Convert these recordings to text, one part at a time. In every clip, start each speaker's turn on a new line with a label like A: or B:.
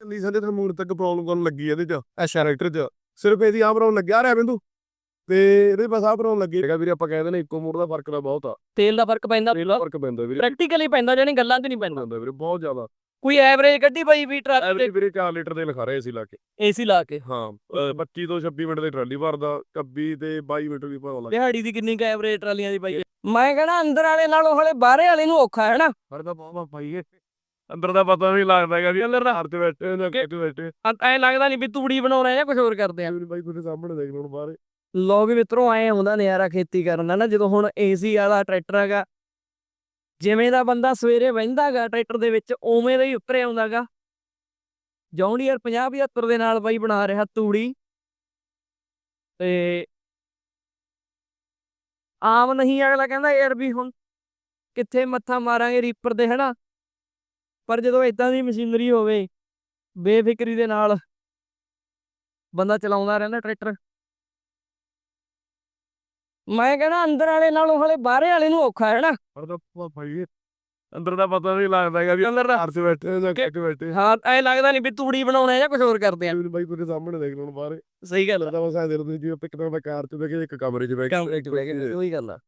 A: ਚੱਲੀ ਸਾਡੇ ਤੇ ਮੂਡ ਤੱਕ ਪ੍ਰੋਬਲਮ ਕਰਨ ਲੱਗੀ ਇਹਦੇ ਚ ਅੱਛਾ। ਰਾਈਟਰ ਚ। ਸਿਰਫ ਇਹਦੀ ਆ ਪ੍ਰੋਬਲਮ ਲੱਗਿਆ ਰਿਹਾ ਬਿੰਦੂ ਤੇ ਇਹਦੇ ਬਸ ਆ ਪ੍ਰੋਬਲਮ ਲੱਗੀ। ਹੈਗਾ ਵੀਰੇ ਆਪਾਂ ਕਹਿੰਦੇ ਨੇ ਇੱਕੋ ਮੋੜ ਦਾ ਫ਼ਰਕ ਦਾ ਬਹੁਤ ਆ।
B: ਤੇਲ ਦਾ ਫ਼ਰਕ ਪੈਂਦਾ।
A: ਇਹਦਾ ਫ਼ਰਕ ਪੈਂਦਾ ਵੀਰੇ।
B: ਪ੍ਰੈਕਟੀਕਲੀ ਪੈਂਦਾ ਜਾਨੀ ਗੱਲਾਂ 'ਚ ਨਹੀਂ ਪੈਂਦਾ।
A: ਪੈਂਦਾ ਵੀਰੇ ਬਹੁਤ ਜ਼ਿਆਦਾ।
B: ਕੋਈ ਐਵਰੇਜ ਗੱਡੀ ਪਈ ਵੀ ਟਰੱਕ
A: ਐਵਰੇਜ ਵੀਰੇ 4 ਲੀਟਰ ਦੇ ਲਿਖਾ ਰਹੇ ਸੀ ਲਾ ਕੇ।
B: ਏਸੀ ਲਾ ਕੇ।
A: ਹਾਂ ਅਹ 25 ਤੋਂ 26 ਮਿੰਟ ਦੀ ਟਰਾਲੀ ਭਰਦਾ 26 ਤੇ 22 ਮਿੰਟ ਵੀ ਭਰਦਾ
B: ਦਿਹਾੜੀ ਦੀ ਕਿੰਨੀ ਕ ਐਵਰੇਜ ਟਰਾਲੀਆਂ ਦੀ ਪਈ ਮੈਂ ਕਹਣਾ ਅੰਦਰ ਵਾਲੇ ਨਾਲੋਂ ਹਲੇ ਬਾਹਰੇ ਵਾਲੇ ਨੂੰ ਔਖਾ ਹੈ ਨਾ।
A: ਪਰ ਤਾਂ ਬਹੁਤ ਪਾਈਏ ਅੰਦਰ ਦਾ ਪਤਾ ਨਹੀਂ ਲੱਗਦਾ ਹੈਗਾ ਵੀ ਅੰਦਰ ਹਰ ਤੇ ਬੈਠੇ ਨੇ ਕਿਤੇ ਬੈਠੇ
B: ਐ ਲੱਗਦਾ ਨਹੀਂ ਵੀ ਤੂੜੀ ਬਣਾਉਣਾ ਜਾਂ ਕੁਝ ਹੋਰ ਕਰਦੇ ਆ।
A: ਬਾਈ ਤੁਹਾਡੇ ਸਾਹਮਣੇ ਦੇਖ ਲਓ ਹੁਣ ਬਾਹਰ।
B: ਲੋ ਵੀ ਮਿੱਤਰੋ ਆਏ ਆਉਂਦਾ ਨਜ਼ਾਰਾ ਖੇਤੀ ਕਰਨ ਦਾ ਨਾ ਜਦੋਂ ਹੁਣ ਏਸੀ ਵਾਲਾ ਟਰੈਕਟਰ ਹੈਗਾ ਜਿਵੇਂ ਦਾ ਬੰਦਾ ਸਵੇਰੇ ਬਹਿੰਦਾਗਾ ਟਰੈਕਟਰ ਦੇ ਵਿੱਚ ਉਵੇਂ ਦਾ ਹੀ ਉੱਤਰੇ ਆਉਂਦਾਗਾ ਜੌਂਡੀਅਰ 50 75 ਦੇ ਨਾਲ ਬਾਈ ਬਣਾ ਰਿਹਾ ਤੂੜੀ। ਤੇ ਆਮ ਨਹੀਂ ਅਗਲਾ ਕਹਿੰਦਾ ਯਾਰ ਵੀ ਹੁਣ ਕਿੱਥੇ ਮੱਥਾ ਮਾਰਾਂਗੇ ਰੀਪਰ ਦੇ ਹਨਾ? ਪਰ ਜਦੋਂ ਇਦਾਂ ਦੀ ਮਸ਼ੀਨਰੀ ਹੋਵੇ ਬੇਫਿਕਰੀ ਦੇ ਨਾਲ ਬੰਦਾ ਚਲਾਉਂਦਾ ਰਹਿੰਦਾ ਟਰੈਕਟਰ। ਮੈਂ ਕਹਿੰਦਾ ਅੰਦਰ ਵਾਲੇ ਨਾਲੋਂ ਹਲੇ ਬਾਹਰੇ ਵਾਲੇ ਨੂੰ ਔਖਾ ਹੈ ਨਾ।
A: ਪਰ ਤਾਂ ਪਾਈਏ ਅੰਦਰ ਦਾ ਪਤਾ ਨਹੀਂ ਲੱਗਦਾ ਹੈਗਾ ਵੀ ਅੰਦਰ ਦਾ ਹਰ ਤੇ ਬੈਠੇ ਨੇ ਕਿਤੇ ਬੈਠੇ।
B: ਹਾਂ ਐ ਲੱਗਦਾ ਨਹੀਂ ਵੀ ਤੂੜੀ ਬਣਾਉਣਾ ਜਾਂ ਕੁਝ ਹੋਰ ਕਰਦੇ ਆ।
A: ਬਾਈ ਤੁਹਾਡੇ ਸਾਹਮਣੇ ਦੇਖ ਲਓ ਬਾਹਰ।
B: ਸਹੀ ਗੱਲ
A: ਲੱਗਦਾ ਬਸ ਐ ਦੇ ਜਿਵੇਂ ਤਰ੍ਹਾਂ ਦਾ ਕਾਰ ਚ ਬਹਿ ਕੇ ਇੱਕ ਕਮਰੇ ਚ ਬਹਿ ਕੇ
B: ਉਹੀ ਗੱਲ ਆ।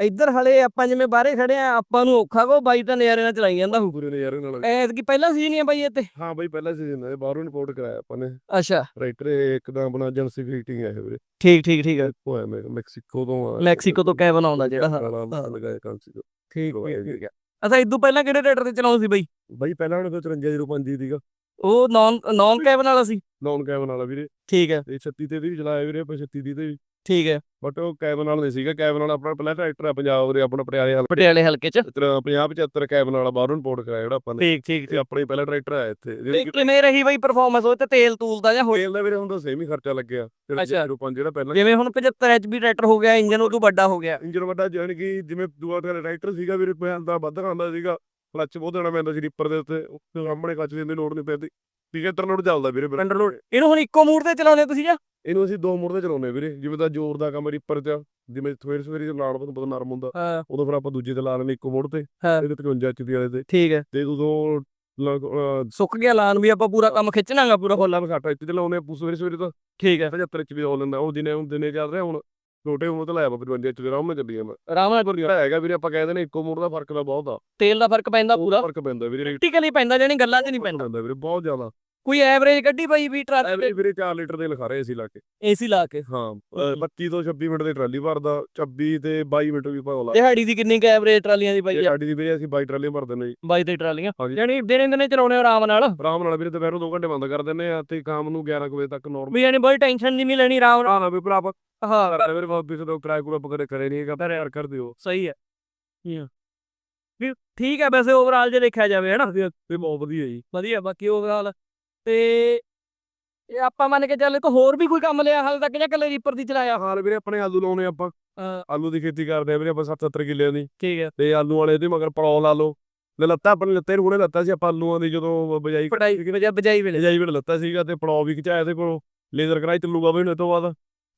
B: ਇੱਧਰ ਹਲੇ ਆਪਾਂ ਜਿਵੇਂ ਬਾਹਰੇ ਖੜੇ ਆ ਆਪਾਂ ਨੂੰ ਔਖਾ ਕੋ ਬਾਈ ਤਾਂ ਨਜ਼ਾਰੇ ਨਾਲ ਚਲਾਈ ਜਾਂਦਾ ਹੋਊ।
A: ਪੂਰੇ ਨਜ਼ਾਰੇ ਨਾਲ।
B: ਐਤਕੀ ਪਹਿਲਾ ਸੀਜ਼ਨ ਹੀ ਆ ਬਾਈ ਇੱਥੇ
A: ਹਾਂ ਬਾਈ ਪਹਿਲਾ ਸੀਜ਼ਨ ਹੈ ਬਾਹਰੋਂ ਇੰਪੋਰਟ ਕਰਾਇਆ ਆਪਾਂ ਨੇ।
B: ਅੱਛਾ।
A: ਰਾਈਟਰ ਇੱਕ ਦਾ ਆਪਣਾ ਏਜੰਸੀ ਫੀਟਿੰਗ ਹੈ ਵੀਰੇ।
B: ਠੀਕ ਠੀਕ ਠੀਕ
A: ਉਹ ਹੈ ਮੈਕਸੀਕੋ ਤੋਂ ਆ।
B: ਮੈਕਸੀਕੋ ਤੋਂ ਕੈ ਬਣਾਉਂਦਾ ਜਿਹੜਾ। ਹਾਂ।
A: ਹਾਂ। ਲਗਾਇਆ ਕੰਮ ਸੀ
B: ਠੀਕ ਠੀਕ ਅੱਛਾ ਇਦੋਂ ਪਹਿਲਾਂ ਕਿਹੜੇ ਟਰੈਕਟਰ ਤੇ ਚਲਾਉਂਦਾ ਸੀ ਬਾਈ?
A: ਬਾਈ ਪਹਿਲਾਂ ਉਹਨੇ 5305 ਸੀਗਾ।
B: ਉਹ ਨੌਨ ਨੌਨ ਕੈਬਨ ਵਾਲਾ ਸੀ।
A: ਨੌਨ ਕੈਬਨ ਵਾਲਾ ਵੀਰੇ।
B: ਠੀਕ ਹੈ
A: ਤੇ 36 ਤੇ ਵੀ ਚਲਾਇਆ ਵੀਰੇ ਆਪਾਂ 36 ਦੀ ਤੇ ਵੀ।
B: ਠੀਕ ਹੈ।
A: ਬਟ ਉਹ ਕੈਬਨ ਵਾਲਾ ਨਹੀਂ ਸੀਗਾ। ਕੈਬਨ ਵਾਲਾ ਆਪਣਾ ਪਹਿਲਾ ਟਰੈਕਟਰ ਆ ਪੰਜਾਬ ਦੇ ਆਪਣਾ ਪਟਿਆਲੇ ਵਾਲਾ।
B: ਪਟਿਆਲੇ ਹਲਕੇ ਚ।
A: 50 75 ਕੈਬਨ ਵਾਲਾ ਬਾਹਰੋਂ ਇੰਪੋਰਟ ਕਰਾਇਆ ਜਿਹੜਾ ਆਪਾਂ ਨੇ।
B: ਠੀਕ ਠੀਕ
A: ਤੇ ਆਪਣੇ ਪਹਿਲਾ ਟਰੈਕਟਰ ਆਇਆ ਇੱਥੇ।
B: ਤੇ
A: ਜਿਹੜੀ
B: ਕਿਵੇਂ ਰਹੀ ਬਾਈ ਪਰਫਾਰਮੈਂਸ ਉਹ ਤੇ ਤੇਲ ਤੂਲ ਦਾ ਜਾਂ
A: ਤੇਲ ਦਾ ਵੀਰੇ ਹੁਣ ਤਾਂ ਸੇਮ ਹੀ ਖਰਚਾ ਲੱਗਿਆ।
B: ਅੱਛਾ।
A: 05 ਜਿਹੜਾ ਪਹਿਲਾਂ
B: ਜਿਵੇਂ ਹੁਣ 75 ਐਚਪੀ ਟਰੈਕਟਰ ਹੋ ਗਿਆ ਇੰਜਨ ਉਦੋਂ ਵੱਡਾ ਹੋ ਗਿਆ।
A: ਇੰਜਨ ਵੱਡਾ ਜਾਨ ਕਿ ਜਿਵੇਂ ਦੂਆ ਤੇ ਟਰੈਕਟਰ ਸੀਗਾ ਵੀਰੇ ਪੈਂਦਾ ਵੱਧ ਖਾਂਦਾ ਸੀਗਾ। ਕਲੱਚ ਬਹੁਤ ਦੇਣਾ ਪੈਂਦਾ ਸੀ ਰੀਪਰ ਦੇ ਉੱਤੇ ਉੱਤੇ ਸਾਹਮਣੇ ਕੱਚ ਦੇਣ ਦੀ ਲੋੜ ਨਹੀਂ ਪੈਂਦੀ। 75 ਨੋਟ ਚੱਲਦਾ ਵੀਰੇ ਮੇਰਾ।
B: ਅੰਡਰ ਲੋਡ ਇਹਨੂੰ ਹੁਣ ਇੱਕੋ ਮੂਡ ਤੇ ਚਲਾਉਂਦੇ ਤੁਸੀਂ ਜਾਂ?
A: ਇਹਨੂੰ ਅਸੀਂ ਦੋ ਮੋੜ ਤੇ ਚਲਾਉਂਦੇ ਵੀਰੇ ਜਿਵੇਂ ਤਾਂ ਜ਼ੋਰ ਦਾ ਕੰਮ ਰੀਪਰ ਚ ਜਿਵੇਂ ਸਵੇਰ ਸਵੇਰੇ ਲਾਣ ਤੋਂ ਪਤਾ ਨਰਮ ਹੁੰਦਾ।
B: ਹਾਂ।
A: ਉਦੋਂ ਫਿਰ ਆਪਾਂ ਦੂਜੇ ਤੇ ਲਾ ਲੈਂਦੇ ਇੱਕੋ ਮੋੜ ਤੇ
B: ਹਾਂ।
A: ਇਹਦੇ 53 ਚ ਦੀ ਵਾਲੇ ਤੇ।
B: ਠੀਕ ਹੈ।
A: ਤੇ ਉਦੋਂ ਲਗ- ਅਹ
B: ਸੁੱਕ ਗਿਆ ਲਾਨ ਵੀ ਆਪਾਂ ਪੂਰਾ ਕੰਮ ਖਿੱਚਣਾਗਾ ਪੂਰਾ।
A: ਹੋਲਾ ਮਖਾਟਾ ਇੱਥੇ ਚਲਾਉਂਦੇ ਆ ਸਵੇਰੇ ਸਵੇਰੇ ਤਾਂ।
B: ਠੀਕ ਹੈ।
A: 75 ਚ ਵੀ ਹੋ ਲੈਂਦਾ। ਉਹ ਦਿਨੇ ਹੁਣ ਦਿਨੇ ਚੱਲ ਰਿਹਾ ਹੁਣ ਛੋਟੇ ਮੋੜ ਤੇ ਲਾਇਆ ਵਾ 55 ਚ ਆਰਾਮ ਨਾਲ ਚੱਲੀ ਜਾਂਦਾ
B: ਆਰਾਮ ਨਾਲ
A: ਪਰ ਜਿਹੜਾ ਹੈਗਾ ਵੀਰੇ ਆਪਾਂ ਕਹਿੰਦੇ ਨੇ ਇੱਕੋ ਮੋੜ ਦਾ ਫ਼ਰਕ ਦਾ ਬਹੁਤ ਆ।
B: ਤੇਲ ਦਾ ਫ਼ਰਕ ਪੈਂਦਾ ਪੂਰਾ।
A: ਫ਼ਰਕ ਪੈਂਦਾ ਵੀਰੇ।
B: ਪ੍ਰੈਕਟੀਕਲੀ ਪੈਂਦਾ ਜਾਨੀ ਗੱਲਾਂ 'ਚ ਨਹੀਂ ਪੈਂਦਾ।
A: ਪੈਂਦਾ ਵੀਰੇ ਬਹੁਤ ਜ਼ਿਆਦਾ।
B: ਕੋਈ ਐਵਰੇਜ ਗੱਡੀ ਪਈ ਵੀ ਟਰੱਕ
A: ਐਵਰੇਜ ਵੀਰੇ 4 ਲੀਟਰ ਦੇ ਲਿਖਾ ਰਹੇ ਸੀ ਲਾ ਕੇ।
B: ਏਸੀ ਲਾ ਕੇ।
A: ਹਾਂ ਅਹ 25 ਤੋਂ 26 ਮਿੰਟ ਦੀ ਟਰਾਲੀ ਭਰਦਾ 26 ਤੇ 22 ਮਿੰਟ ਵੀ ਭਰਦਾ
B: ਦਿਹਾੜੀ ਦੀ ਕਿੰਨੀ ਕ ਐਵਰੇਜ ਟਰਾਲੀਆਂ ਦੀ ਪਈ ਆ?
A: ਸਾਡੀ ਦੀ ਵੀਰੇ ਅਸੀਂ 22 ਟਰਾਲੀਆਂ ਭਰ ਦਿੰਦੇ ਜੀ।
B: ਬਾਈ ਤੇ ਟਰਾਲੀਆਂ।
A: ਹਾਂਜੀ।
B: ਜਾਨੀ ਦਿਨੇ ਦਿਨੇ ਚਲਾਉਣੇ ਆਰਾਮ ਨਾਲ।
A: ਆਰਾਮ ਨਾਲ ਵੀਰੇ ਦੁਪਹਿਰੋਂ 2 ਘੰਟੇ ਬੰਦ ਕਰ ਦਿੰਦੇ ਆ ਤੇ ਸ਼ਾਮ ਨੂੰ 11 ਕੁ ਵਜੇ ਤੱਕ ਨਾਰਮਲ
B: ਵੀ ਜਾਨੀ ਬੜੀ ਟੈਨਸ਼ਨ ਨਹੀਂ ਲੈਣੀ ਆਰਾਮ ਨਾਲ।
A: ਆਣਾ ਵੀ ਭਰਾ ਆਪਾਂ
B: ਹਾਂ।
A: ਕਰਦੇ ਵੀਰੇ ਵਾਪਸ ਤੋਂ ਕਿਰਾਏ ਕੋਲ ਆਪਾਂ ਕਦੇ ਕਰੇ ਨਹੀਂ ਹੈਗਾ ਪਰ ਕਰ ਦਿਓ।
B: ਸਹੀ ਹੈ। ਵੀ ਠੀਕ ਹੈ ਵੈਸੇ ਓਵਰਆਲ ਜੇ ਦੇਖਿਆ ਜਾਵੇ ਹਨਾ।
A: ਤੇ ਬਹੁਤ ਵਧੀਆ ਜੀ।
B: ਵਧੀਆ ਬਾਕੀ ਓਵਰਆਲ ਤੇ ਇਹ ਆਪਾਂ ਮੰਨ ਕੇ ਚੱਲੇ ਤਾਂ ਹੋਰ ਵੀ ਕੋਈ ਕੰਮ ਲਿਆ ਹਾਲ ਤੱਕ ਜਾਂ ਕੱਲੇ ਰੀਪਰ ਦੀ ਚਲਾਇਆ?
A: ਹਾਲ ਵੀਰੇ ਆਪਣੇ ਆਲੂ ਲਾਉਣੇ ਆਪਾਂ। ਆਲੂ ਦੀ ਖੇਤੀ ਕਰਦੇ ਆ ਵੀਰੇ ਆਪਾਂ 70 ਕਿੱਲਿਆਂ ਦੀ।
B: ਠੀਕ ਹੈ
A: ਤੇ ਆਲੂ ਵਾਲੇ ਦੇ ਮਗਰ ਪਲੌ ਲਾ ਲਓ। ਲੈ ਲੱਤਾ ਆਪਣੇ ਲੱਤੇ ਨੂੰ ਹੁਣੇ ਲੱਤਾ ਸੀ ਆਪਾਂ ਆਲੂਆਂ ਦੀ ਜਦੋਂ ਬਜਾਈ
B: ਪੜਾਈ ਬਜਾਈ ਵੇਲੇ।
A: ਬਜਾਈ ਵੇਲੇ ਲੱਤਾ ਸੀਗਾ ਤੇ ਪਲੌ ਵੀ ਖਿਚਾਇਆ ਤੇ ਕੋਲੋਂ। ਲੇਜ਼ਰ ਕਰਾਈ ਚੱਲੂਗਾ ਵੀ ਇਹ ਤੋਂ ਬਾਅਦ।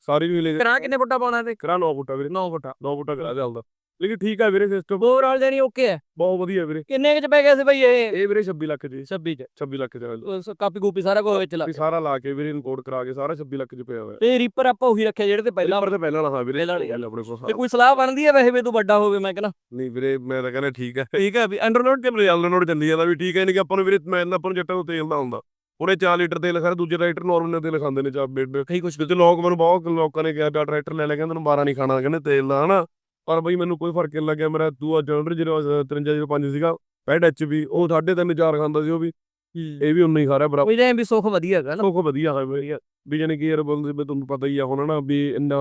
A: ਸਾਰੀ ਵੀ ਲੇਜ਼ਰ
B: ਕਰਾ ਕਿੰਨੇ ਫੁੱਟਾ ਪਾਉਣਾ ਤੇ
A: ਕਰਾ 9 ਫੁੱਟਾ ਵੀਰੇ। 9 ਫੁੱਟਾ। 9 ਫੁੱਟਾ ਕਰਾ ਚੱਲਦਾ ਲੇਕਿਨ ਠੀਕ ਆ ਵੀਰੇ ਸਿਸਟਮ
B: ਓਵਰਆਲ ਜਾਨੀ ਓਕੇ ਹੈ।
A: ਬਹੁਤ ਵਧੀਆ ਵੀਰੇ।
B: ਕਿੰਨੇ ਕੁ ਚ ਪੈ ਗਿਆ ਸੀ ਬਈ ਇਹ?
A: ਇਹ ਵੀਰੇ 26 ਲੱਖ ਜੀ
B: 26 ਚ।
A: 26 ਲੱਖ ਚ
B: ਉਸ ਕਾਪੀ ਕੂਪੀ ਸਾਰਾ ਕੁਝ ਵਿੱਚ ਲਾ
A: ਵੀ ਸਾਰਾ ਲਾ ਕੇ ਵੀਰੇ ਇਨਕੋਡ ਕਰਾ ਕੇ ਸਾਰਾ 26 ਲੱਖ ਚ ਪਿਆ ਹੋਇਆ।
B: ਤੇ ਰੀਪਰ ਆਪਾਂ ਉਹੀ ਰੱਖਿਆ ਜਿਹੜੇ ਤੇ ਪਹਿਲਾਂ
A: ਪਰ ਤੇ ਪਹਿਲਾਂ ਵਾਲਾ ਹਾਂ ਵੀਰੇ। ਆਪਣੇ ਕੋਲ
B: ਤੇ ਕੋਈ ਸਲਾਹ ਬਣਦੀ ਹੈ ਵੈਸੇ ਵੀ ਤੂੰ ਵੱਡਾ ਹੋਵੇ ਮੈਂ ਕਹਿੰਦਾ।
A: ਨਹੀਂ ਵੀਰੇ ਮੈਂ ਤਾਂ ਕਹਿੰਦਾ ਠੀਕ ਹੈ। ਠੀਕ ਹੈ ਵੀ ਅੰਡਰਲੋਡ ਤੇ ਨੋਡ ਚੱਲੀ ਜਾਂਦਾ ਵੀ ਠੀਕ ਹੈ ਨਹੀਂ ਕਿ ਆਪਾਂ ਨੂੰ ਵੀਰੇ ਮੈਂ ਆਪਾਂ ਨੂੰ ਜੱਟਾਂ ਤੋਂ ਤੇਲ ਦਾ ਹੁੰਦਾ ਉਹਨੇ 4 ਲੀਟਰ ਤੇਲ ਲਿਖਾ ਦੂਜੇ ਰਾਈਟਰ ਨਾਰਮਲ ਤੇਲ ਲਿਖਾਉਂਦੇ ਨੇ ਚਾਹ ਬੇਡ
B: ਕਈ ਕੁਝ
A: ਤੇ ਲੋਕ ਮੈਨੂੰ ਬਹੁਤ ਲੋਕਾਂ ਨੇ ਕਿਹਾ ਡਾਟ ਰਾਈਟਰ ਲੈ ਲੈ ਕਹਿੰਦੇ ਨੂੰ 12 ਨਹੀਂ ਖਾਣਾ ਕਹਿੰਦੇ ਤੇਲ ਦਾ ਹਨਾ। ਪਰ ਬਈ ਮੈਨੂੰ ਕੋਈ ਫ਼ਰਕ ਨਹੀਂ ਲੱਗਿਆ। ਮੇਰਾ ਦੂਆ ਜਨਰਲ ਜਿਹੜਾ 5305 ਸੀਗਾ 65 ਐਚ ਵੀ ਉਹ 3.5 4 ਖਾਂਦਾ ਸੀ ਉਹ ਵੀ। ਇਹ ਵੀ ਉਨਾ ਹੀ ਖਾ ਰਿਹਾ ਬਰਾਬਰ
B: ਐਂ ਵੀ ਸੁੱਖ ਵਧੀਆ ਹੈਗਾ ਨਾ।
A: ਉਹ ਵਧੀਆ ਹੈ ਵਧੀਆ ਵੀ ਜਾਨੀ ਕਿ ਯਾਰ ਬੰਦੇ ਤੁਹਾਨੂੰ ਪਤਾ ਹੀ ਆ ਹੁਣ ਨਾ ਵੀ ਇੰਨਾ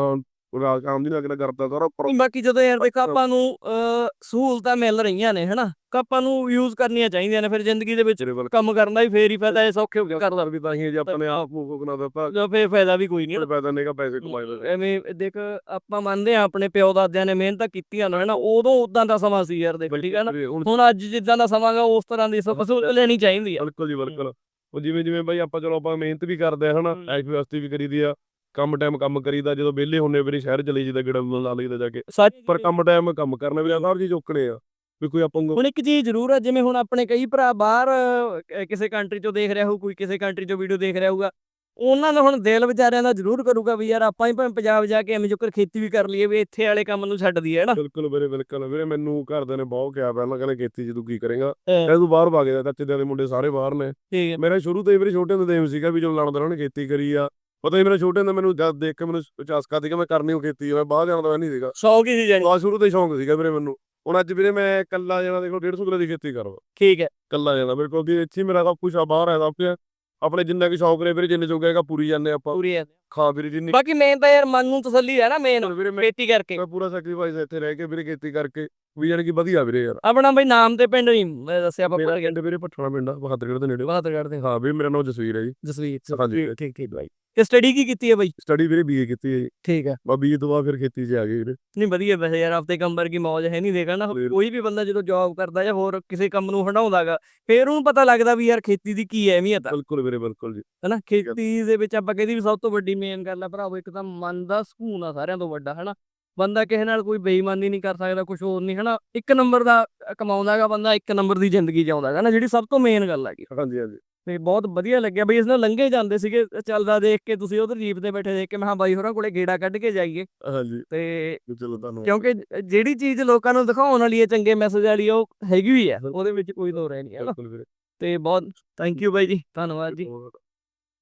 A: ਰਾਜ ਆਮ ਦੀ ਲੱਗਦਾ ਕਰਦਾ ਸਾਰਾ ਉੱਪਰ
B: ਬਾਕੀ ਜਦੋਂ ਯਾਰ ਦੇਖ ਆਪਾਂ ਨੂੰ ਅਹ, ਸਹੂਲਤਾਂ ਮਿਲ ਰਹੀਆਂ ਨੇ ਹਨਾ? ਤਾਂ ਆਪਾਂ ਨੂੰ ਯੂਜ਼ ਕਰਨੀਆਂ ਚਾਹੀਦੀਆਂ ਨੇ ਫਿਰ ਜ਼ਿੰਦਗੀ ਦੇ ਵਿੱਚ ਕੰਮ ਕਰਨ ਦਾ ਹੀ ਫੇਰ ਹੀ ਫਾਇਦਾ ਹੈ ਸੌਖੇ ਹੋ ਕੇ ਕਰਦਾ
A: ਵੀ ਤਾਂ ਹੀ ਜੇ ਆਪਣੇ ਆਪ ਨੂੰ ਬਣਾ ਦਿੱਤਾ।
B: ਜਾਂ ਫੇਰ ਫਾਇਦਾ ਵੀ ਕੋਈ ਨਹੀਂ
A: ਕੋਈ ਪੈਦਾ ਨਹੀਂਗਾ ਪੈਸੇ ਕਮਾਏ ਦੇ
B: ਐਵੇਂ ਦੇਖ ਆਪਾਂ ਮੰਨਦੇ ਆ ਆਪਣੇ ਪਿਓ ਦਾਦਿਆਂ ਨੇ ਮਿਹਨਤਾਂ ਕੀਤੀਆਂ ਨੇ ਹਨਾ? ਉਦੋਂ ਉਦਾਂ ਦਾ ਸਮਾਂ ਸੀ ਯਾਰ ਦੇਖ ਠੀਕ ਹੈ ਨਾ?
A: ਹੁਣ
B: ਹੁਣ ਅੱਜ ਜਿੱਦਾਂ ਦਾ ਸਮਾਂ ਗਾ ਉਸ ਤਰ੍ਹਾਂ ਦੀ ਸਹੂਲਤ ਲੈਣੀ ਚਾਹੀਦੀ ਆ।
A: ਬਿਲਕੁਲ ਜੀ ਬਿਲਕੁਲ। ਉਹ ਜਿਵੇਂ ਜਿਵੇਂ ਬਾਈ ਆਪਾਂ ਚਲੋ ਆਪਾਂ ਮਿਹਨਤ ਵੀ ਕਰਦੇ ਆ ਹਨਾ। ਐਸ਼ ਵਿਅਸਤੀ ਵੀ ਕਰੀਦੀ ਆ। ਕੰਮ ਟਾਈਮ ਕੰਮ ਕਰੀਦਾ ਜਦੋਂ ਵਿਹਲੇ ਹੁੰਨੇ ਵੀਰੇ ਸ਼ਹਿਰ ਚਲੇ ਜੀਦਾ ਗੇੜਾ ਲਾ ਲਈਦਾ ਜਾ ਕੇ।
B: ਸੱਚ
A: ਪਰ ਕੰਮ ਟਾਈਮ ਕੰਮ ਕਰਨਾ ਵੀਰੇ ਸਭ ਚੀਜ਼ ਓਕਣੇ ਆ ਵੀ ਕੋਈ ਆਪਾਂ ਨੂੰ
B: ਹੁਣ ਇੱਕ ਚੀਜ਼ ਜ਼ਰੂਰ ਹੈ ਜਿਵੇਂ ਹੁਣ ਆਪਣੇ ਕਈ ਭਰਾ ਬਾਹਰ ਅਹ, ਕਿਸੇ ਕੰਟਰੀ ਚੋਂ ਦੇਖ ਰਿਹਾ ਹੋਊ ਕੋਈ ਕਿਸੇ ਕੰਟਰੀ ਚੋਂ ਵੀਡੀਓ ਦੇਖ ਰਿਹਾ ਹੋਊਗਾ ਉਹਨਾਂ ਦਾ ਹੁਣ ਦਿਲ ਵਿਚਾਰਿਆਂ ਦਾ ਜ਼ਰੂਰ ਕਰੂਗਾ ਵੀ ਯਾਰ ਆਪਾਂ ਹੀ ਭਾਵੇਂ ਪੰਜਾਬ ਜਾ ਕੇ ਐਵੇਂ ਜੁਕਰ ਖੇਤੀ ਵੀ ਕਰ ਲਈਏ ਵੀ ਇੱਥੇ ਵਾਲੇ ਕੰਮ ਨੂੰ ਛੱਡ ਦਈਏ ਹੈ ਨਾ
A: ਬਿਲਕੁਲ ਵੀਰੇ ਬਿਲਕੁਲ। ਵੀਰੇ ਮੈਨੂੰ ਘਰਦਿਆਂ ਨੇ ਬਹੁਤ ਕਿਹਾ ਪਹਿਲਾਂ ਕਹਿੰਦੇ ਖੇਤੀ 'ਚ ਤੂੰ ਕੀ ਕਰੇਗਾ?
B: ਹਾਂ।
A: ਤੂੰ ਬਾਹਰ ਭਾ ਗਿਆ ਚਾਚੇ ਦੇ ਮੁੰਡੇ ਸਾਰੇ ਬਾਹਰ ਨੇ।
B: ਠੀਕ ਹੈ।
A: ਮੇਰਾ ਸ਼ੁਰੂ ਤੋਂ ਹੀ ਵੀਰੇ ਛੋਟੇ ਹੁੰਦੇ ਦੇਮ ਸੀਗਾ ਵੀ ਜਦੋਂ ਲੜਦਾ ਰਹਿਣਾ ਖੇਤੀ ਕਰੀ ਆ। ਪਤਾ ਹੀ ਮੇਰਾ ਛੋਟੇ ਹੁੰਦੇ ਮੈਨੂੰ ਜਦ ਦੇਖ ਕੇ ਮੈਨੂੰ ਚਸਕਾ ਸੀ ਕਿ ਮੈਂ ਕਰਨੀ ਉਹ ਆ, ਮੈਂ ਬਾਹਰ ਜਾਣ ਦਾ ਨਹੀਂ ਸੀਗਾ।
B: ਸ਼ੌਕ ਹੀ ਸੀ ਜਾਨੀ
A: ਬਾਅਦ ਸ਼ੁਰੂ ਤੋਂ ਹੀ ਸ਼ੌਂਕ ਸੀਗਾ ਵੀਰੇ ਮੈਨੂੰ। ਹੁਣ ਅੱਜ ਵੀਰੇ ਮੈਂ ਇਕੱਲਾ ਜਾਣਾ ਦੇਖੋ 150 ਕਿੱਲੇ ਦੀ ਖੇਤੀ ਕਰਦਾ।
B: ਠੀਕ ਹੈ।
A: ਇਕੱਲਾ ਜਾਣਾ ਮੇਰੇ ਕੋਲ ਵੀ ਇੱਥੇ ਮੇਰਾ ਸਭ ਕੁਝ ਆ ਬਾਹਰ ਹੈ ਸਭ ਕੁਛ। ਆਪਣੇ ਜਿੰਨਾ ਕਿ ਸ਼ੌਂਕ ਨੇ ਵੀਰੇ ਜਿੰਨੇ ਜੋਗਾ ਹੈਗਾ ਪੂਰੀ ਜਾਂਦੇ ਆਪਾਂ।
B: ਪੂਰੀ ਹੈ।
A: ਖਾ ਵੀਰੇ ਜਿੰਨੀ
B: ਬਾਕੀ ਮੇਨ ਤਾਂ ਯਾਰ ਮਨ ਨੂੰ ਤਸੱਲੀ ਹੈ ਨਾ ਮੇਨ ਖੇਤੀ ਕਰਕੇ।
A: ਮੈਂ ਪੂਰਾ ਸੈਕਰੀਫਾਈਸ ਇੱਥੇ ਰਹਿ ਕੇ ਵੀਰੇ ਖੇਤੀ ਕਰਕੇ ਵੀ ਜਾਣੀ ਕਿ ਵਧੀਆ ਵੀਰੇ ਯਾਰ।
B: ਆਪਣਾ ਬਈ ਨਾਮ ਤੇ ਪਿੰਡ ਨਹੀਂ ਮੈਂ ਦੱਸਿਆ ਆਪਾਂ
A: ਪਿੰਡ ਵੀਰੇ ਪਠਾਣਾ ਪਿੰਡ ਆ ਬਹਾਦਰਗੜ੍ਹ ਦੇ ਨੇੜੇ।
B: ਬਹਾਦਰਗੜ੍ਹ ਦੇ।
A: ਹਾਂ ਵੀ ਮੇਰਾ ਨਾਮ ਜਸਵੀਰ ਹੈ ਜੀ।
B: ਜਸਵੀਰ
A: ਹਾਂਜੀ।
B: ਠੀਕ ਠੀਕ ਬਾਈ। ਤੇ ਸਟੱਡੀ ਕੀ ਕੀਤੀ ਹੈ ਬਾਈ?
A: ਸਟੱਡੀ ਵੀਰੇ ਬੀਏ ਕੀਤੀ ਹੈ ਜੀ।
B: ਠੀਕ ਹੈ।
A: ਬਾ ਬੀਏ ਤੋਂ ਬਾਅਦ ਫਿਰ ਖੇਤੀ 'ਚ ਆ ਗਏ ਵੀਰੇ।
B: ਨਹੀਂ ਵਧੀਆ ਵੈਸੇ ਯਾਰ ਆਪਦੇ ਕੰਮ ਵਰਗੀ ਮੌਜ ਹੈ ਨਹੀਂ ਦੇਖਾ ਨਾ। ਕੋਈ ਵੀ ਬੰਦਾ ਜਦੋਂ ਜੌਬ ਕਰਦਾ ਜਾਂ ਹੋਰ ਕਿਸੇ ਕੰਮ ਨੂੰ ਹਟਾਉਂਦਾਗਾ ਫੇਰ ਉਹਨੂੰ ਪਤਾ ਲੱਗਦਾ ਵੀ ਯਾਰ ਖੇਤੀ ਦੀ ਕੀ ਅਹਿਮੀਅਤ ਆ।
A: ਬਿਲਕੁਲ ਵੀਰੇ ਬਿਲਕੁਲ ਜੀ।
B: ਹਨਾ? ਖੇਤੀ ਦੇ ਵਿੱਚ ਆਪਾਂ ਕਹਿੰਦੀ ਵੀ ਸਭ ਤੋਂ ਵੱਡੀ ਮੇਨ ਗੱਲ ਆ ਭਰਾਵੋ ਇੱਕ ਤਾਂ ਮਨ ਦਾ ਸਕੂਨ ਆ ਸਾਰਿਆਂ ਤੋਂ ਵੱਡਾ ਹਨਾ? ਬੰਦਾ ਕਿਸੇ ਨਾਲ ਕੋਈ ਬੇਈਮਾਨੀ ਨਹੀਂ ਕਰ ਸਕਦਾ ਕੁਝ ਹੋਰ ਨਹੀਂ ਹਨਾ? ਇੱਕ ਨੰਬਰ ਦਾ ਕਮਾਉਂਦਾਗਾ ਬੰਦਾ ਇੱਕ ਨੰਬਰ ਦੀ ਜ਼ਿੰਦਗੀ ਜਿਉਂਦਾਗਾ ਨਾ ਜਿਹੜੀ ਸਭ ਤੋਂ ਮੇਨ ਗੱਲ ਹੈਗੀ।
A: ਹਾਂਜੀ ਹਾਂਜੀ।
B: ਤੇ ਬਹੁਤ ਵਧੀਆ ਲੱਗਿਆ ਬਈ ਇਸ ਨਾਲ ਲੰਘੇ ਜਾਂਦੇ ਸੀਗੇ ਚੱਲਦਾ ਦੇਖ ਕੇ ਤੁਸੀਂ ਉਧਰ ਜੀਪ ਤੇ ਬੈਠੇ ਦੇਖ ਕੇ ਮੈਂ ਹਾਂ ਬਾਈ ਹੋਰਾਂ ਕੋਲੇ ਗੇੜਾ ਕੱਢ ਕੇ ਜਾਈਏ।
A: ਹਾਂਜੀ।
B: ਤੇ
A: ਚਲੋ ਤੁਹਾਨੂੰ
B: ਕਿਉਂਕਿ ਜਿਹੜੀ ਚੀਜ਼ ਲੋਕਾਂ ਨੂੰ ਦਿਖਾਉਣ ਵਾਲੀ ਹੈ ਚੰਗੇ ਮੈਸੇਜ ਵਾਲੀ ਉਹ ਹੈਗੀ ਵੀ ਹੈ ਉਹਦੇ ਵਿੱਚ ਕੋਈ ਦੋ ਰਹਿ ਨਹੀਂ ਹੈ ਨਾ।
A: ਬਿਲਕੁਲ ਵੀਰੇ।
B: ਤੇ ਬਹੁਤ ਥੈਂਕ ਯੂ ਬਾਈ ਜੀ ਧੰਨਵਾਦ ਜੀ।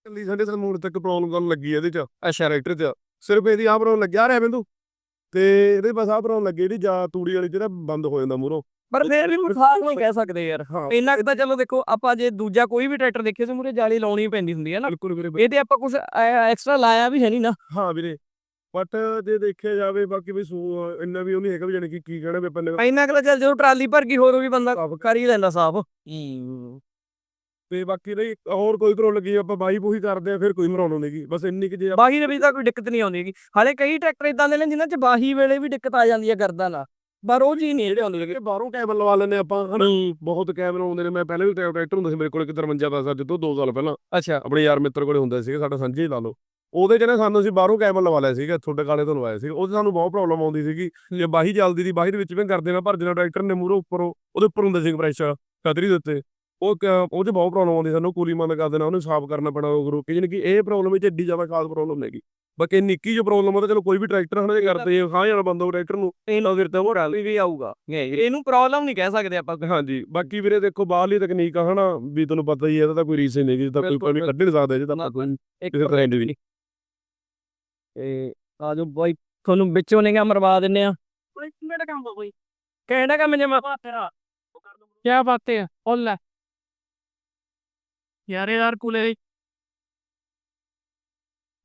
A: ਕੱਲੀ ਸਾਡੇ ਸਾਨੂੰ ਹੁਣ ਤੱਕ ਪ੍ਰੋਬਲਮ ਕਰਨ ਲੱਗੀ ਇਹਦੇ 'ਚ
B: ਅੱਛਾ।
A: ਟਰੈਕਟਰ 'ਚ। ਸਿਰਫ ਇਹਦੀ ਆਹ ਪ੍ਰੋਬਲਮ ਲੱਗਿਆ ਰਿਹਾ ਬਿੰਦੂ। ਤੇ ਇਹਦੇ ਬਸ ਆਹ ਪ੍ਰੋਬਲਮ ਲੱਗੀ ਇਹਦੀ ਜਾਂ ਤੂੜੀ ਵਾਲੀ ਜਿਹੜਾ ਬੰਦ ਹੋ ਜਾਂਦਾ ਮੂਹਰੋਂ।
B: ਪਰ ਫੇਰ ਵੀ ਖਾਸ ਨਹੀਂ ਕਹਿ ਸਕਦੇ ਯਾਰ।
A: ਹਾਂ।
B: ਇੰਨਾ ਕੁ ਤਾਂ ਚਲੋ ਦੇਖੋ ਆਪਾਂ ਜੇ ਦੂਜਾ ਕੋਈ ਵੀ ਟਰੈਕਟਰ ਦੇਖੇ ਸੀ ਮੂਰੇ ਜਾਲੀ ਲਾਉਣੀ ਪੈਂਦੀ ਹੁੰਦੀ ਹੈ ਨਾ।
A: ਬਿਲਕੁਲ ਵੀਰੇ
B: ਇਹ ਤੇ ਆਪਾਂ ਕੁਝ ਐਕਸਟਰਾ ਲਾਇਆ ਵੀ ਹੈ ਨਹੀਂ ਨਾ।
A: ਹਾਂ ਵੀਰੇ ਬਟ ਜੇ ਦੇਖਿਆ ਜਾਵੇ ਬਾਕੀ ਵੀ ਇੰਨਾ ਵੀ ਉਹ ਨਹੀਂ ਹੈਗਾ ਵੀ ਜਾਣੀ ਕਿ ਕੀ ਕਹਿਣਾ ਵੀ ਆਪਾਂ ਨੇ।
B: ਇੰਨਾ ਕੁ ਚੱਲ ਜਦੋਂ ਟਰਾਲੀ ਭਰ ਗਈ ਹੋਰ ਵੀ ਬੰਦਾ ਕਰ ਹੀ ਲੈਂਦਾ ਸਾਫ਼।
A: ਤੇ ਬਾਕੀ ਨਹੀਂ ਹੋਰ ਕੋਈ ਪ੍ਰੋਬਲਮ ਲੱਗੀ ਆਪਾਂ ਬਾਈ ਬੂਹੀ ਕਰਦੇ ਆ ਫਿਰ ਕੋਈ ਮਰਾਉਣ ਨਹੀਂਗੀ ਬਸ ਇੰਨੀ ਕਿ ਜੇ ਆਪਾਂ-
B: ਬਾਹੀ ਦੇ ਵਿੱਚ ਤਾਂ ਕੋਈ ਦਿੱਕਤ ਨਹੀਂ ਆਉਂਦੀ ਹੈਗੀ ਹਾਲੇ ਕਈ ਟਰੈਕਟਰ ਇਦਾਂ ਦੇ ਨੇ ਜਿਨ੍ਹਾਂ 'ਚ ਬਾਹੀ ਵੇਲੇ ਵੀ ਦਿੱਕਤ ਆ ਜਾਂਦੀ ਹੈ ਗਰਦਾਂ ਨਾਲ। ਪਰ ਉਹ ਚੀਜ਼ ਨਹੀਂ ਜਿਹੜੇ ਆਉਂਦੇ
A: ਕਿ ਬਾਹਰੋਂ ਕੈਬਲ ਲਵਾ ਲੈਂਦੇ ਆਪਾਂ ਹਨਾ? ਬਹੁਤ ਕੈਬਲ ਆਉਂਦੇ ਨੇ। ਮੈਂ ਪਹਿਲੇ ਵੀ ਟਰੈਕਟਰ ਹੁੰਦਾ ਸੀ ਮੇਰੇ ਕੋਲ ਇੱਕ 53 ਦਾ ਸੀ ਜਦੋਂ 2 ਸਾਲ ਪਹਿਲਾਂ।
B: ਅੱਛਾ।
A: ਆਪਣੇ ਯਾਰ ਮਿੱਤਰ ਕੋਲੇ ਹੁੰਦਾ ਸੀਗਾ ਸਾਡਾ ਹੀ ਲਾ ਲਓ। ਉਹਦੇ ਚ ਨਾ ਸਾਨੂੰ ਅਸੀਂ ਬਾਹਰੋਂ ਕੈਬਲ ਲਵਾ ਲਿਆ ਸੀਗਾ ਤੁਹਾਡੇ ਕਾਲੇ ਤੋਂ ਲਵਾਇਆ ਸੀ ਉਹਦੇ ਸਾਨੂੰ ਬਹੁਤ ਪ੍ਰੋਬਲਮ ਆਉਂਦੀ ਸੀਗੀ। ਜੇ ਬਾਹੀ ਚੱਲਦੀ ਦੀ ਬਾਹੀ ਦੇ ਵਿੱਚ ਵੀ ਕਰਦੇ ਨਾ ਭਰ ਦੇਣਾ ਟਰੈਕਟਰ ਨੇ ਮੂਹਰੋਂ ਉੱਪਰੋਂ ਉਹਦੇ ਉੱਪਰ ਹੁੰਦਾ ਸੀ ਪ੍ਰੈਸ਼ਰ ਕਤਰੀ ਦੇ ਉੱਤੇ। ਉਹ ਕ- ਉਹ ਚ ਬਹੁਤ ਪ੍ਰੋਬਲਮ ਆਉਂਦੀ ਸਾਨੂੰ ਕੂਲੀ ਬੰਦ ਕਰ ਦੇਣਾ ਉਹਨੂੰ ਸਾਫ਼ ਕਰਨਾ ਪੈਣਾ ਉਹ ਗਰੁੱਪ ਜਾਨੀ ਕਿ ਇਹ ਪ੍ਰੋਬਲਮ ਵਿੱਚ ਏਡੀ ਜ਼ਿਆਦਾ ਖਾਸ ਪ੍ਰੋਬਲਮ ਹੈਗੀ। ਬਾਕੀ ਨਿੱਕੀ ਜਿਹੀ ਪ੍ਰੋਬਲਮ ਆ ਤਾਂ ਚਲੋ ਕੋਈ ਵੀ ਟਰੈਕਟਰ ਜੇ ਕਰਦੇ ਆ ਹਾਂ ਜਾਣਾ ਬੰਦਾ ਟਰੈਕਟਰ ਨੂੰ
B: ਇਹਨੂੰ ਫਿਰ ਤਾਂ ਉਹ ਰਲ ਵੀ ਆਊਗਾ। ਇਹਨੂੰ ਪ੍ਰੋਬਲਮ ਨਹੀਂ ਕਹਿ ਸਕਦੇ ਆਪਾਂ।
A: ਹਾਂਜੀ ਬਾਕੀ ਵੀਰੇ ਦੇਖੋ ਬਾਹਰਲੀ ਤਕਨੀਕ ਆ ਹਨਾ ਵੀ ਤੁਹਾਨੂੰ ਪਤਾ ਹੀ ਹੈ ਇਹਦਾ ਤਾਂ ਕੋਈ ਰੀਜ਼ਨ ਨਹੀਂ ਜਿੱਦਾਂ ਕੋਈ
B: ਬਿਲਕੁਲ,
A: ਕੋਈ ਕੱਢ ਨਹੀਂ ਸਕਦਾ ਜੇ ਤਾਂ
B: ਨਾ,
A: ਕੋਈ
B: ਇੱਕ
A: ਕਿਸੇ ਟ੍ਰੈਂਡ ਵੀ
B: ਤੇ ਆਜੋ ਬਾਈ ਤੁਹਾਨੂੰ ਵਿੱਚੋਂ ਨਿਗਾ ਮਰਵਾ ਦਿੰਨੇ ਆ। ਕਿਹੜਾ ਕੰਮ ਆ ਕੋਈ ਕਿਹੜਾ ਕੰਮ ਜਮਾ ਤੇਰਾ ਕੀ ਬਾਤ ਹੈ ਬੋਲ ਲੈ। ਯਾਰ ਯਾਰ ਕੁਲੇ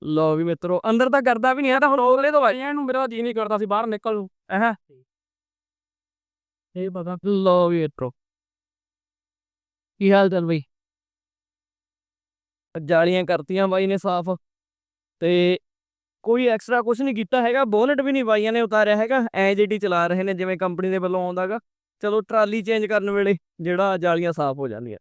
B: ਲੋ ਵੀ ਮਿੱਤਰੋ, ਅੰਦਰ ਤਾਂ ਕਰਦਾ ਵੀ ਨਹੀਂ ਹੈ ਤਾਂ ਹੁਣ ਅਗਲੇ ਤੋਂ ਭਾਈ ਇਹਨੂੰ ਮੇਰਾ ਜੀ ਨਹੀਂ ਕਰਦਾ ਸੀ ਬਾਹਰ ਨਿਕਲ ਨੂੰ। ਐਹ ਇਹ ਪਤਾ ਲੋ ਵੀ ਮਿੱਤਰੋ। ਕੀ ਹਾਲ ਚਾਲ ਬਈ? ਜਾਲੀਆਂ ਕਰਤੀਆਂ ਬਾਈ ਨੇ ਸਾਫ਼। ਤੇ ਕੋਈ ਐਕਸਟਰਾ ਕੁਝ ਨਹੀਂ ਕੀਤਾ ਹੈਗਾ ਬੋਨਟ ਵੀ ਨਹੀਂ ਬਾਈਆਂ ਨੇ ਉਤਾਰਿਆ ਹੈਗਾ, ਐ ਜਿਹੜੀ ਚਲਾ ਰਹੇ ਨੇ, ਜਿਵੇਂ ਕੰਪਨੀ ਦੇ ਵੱਲੋਂ ਆਉਂਦਾਗਾ ਚਲੋ ਟਰਾਲੀ ਚੇਂਜ ਕਰਨ ਵੇਲੇ ਜਿਹੜਾ ਜਾਲੀਆਂ ਸਾਫ਼ ਹੋ ਜਾਂਦੀਆਂ।